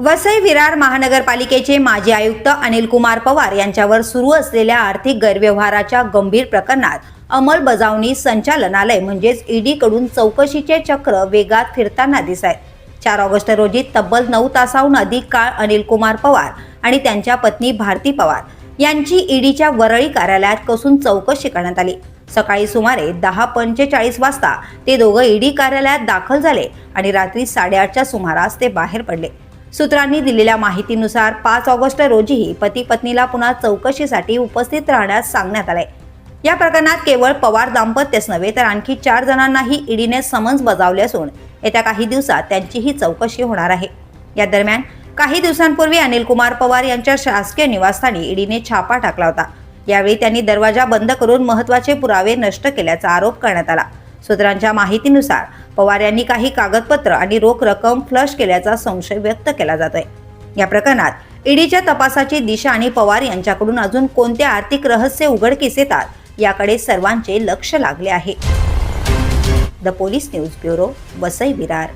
वसई विरार महानगरपालिकेचे माजी आयुक्त अनिल कुमार पवार यांच्यावर सुरू असलेल्या आर्थिक गैरव्यवहाराच्या गंभीर प्रकरणात अंमलबजावणी संचालनालय म्हणजेच ईडीकडून चौकशीचे चक्र वेगात फिरताना दिसत चार ऑगस्ट रोजी तब्बल नऊ तासाहून अधिक काळ अनिल कुमार पवार आणि त्यांच्या पत्नी भारती पवार यांची ईडीच्या वरळी कार्यालयात कसून चौकशी करण्यात आली. सकाळी सुमारे दहा पंचेचाळीस वाजता ते दोघं ईडी कार्यालयात दाखल झाले आणि रात्री साडेआठच्या सुमारास ते बाहेर पडले. सूत्रांनी दिलेल्या माहितीनुसार पाच ऑगस्ट रोजीही पती पत्नीला पुन्हा चौकशीसाठी उपस्थित राहण्यास सांगण्यात आले या प्रकरणात केवळ पवार दाम्पत्यच नव्हे तर आणखी चार जणांनाही ईडीने समन्स बजावले असून येत्या काही दिवसात त्यांचीही चौकशी होणार आहे. या दरम्यान काही दिवसांपूर्वी अनिल कुमार पवार यांच्या शासकीय निवासस्थानी ईडीने छापा टाकला होता. यावेळी त्यांनी दरवाजा बंद करून महत्त्वाचे पुरावे नष्ट केल्याचा आरोप करण्यात आला. सूत्रांच्या माहितीनुसार पवार यांनी काही कागदपत्र आणि रोख रक्कम फ्लश केल्याचा संशय व्यक्त केला जातोय. या प्रकरणात ईडीच्या तपासाची दिशा आणि पवार यांच्याकडून अजून कोणते आर्थिक रहस्य उघडकीस येतात याकडे सर्वांचे लक्ष लागले आहे. The police news bureau Vasai Virar.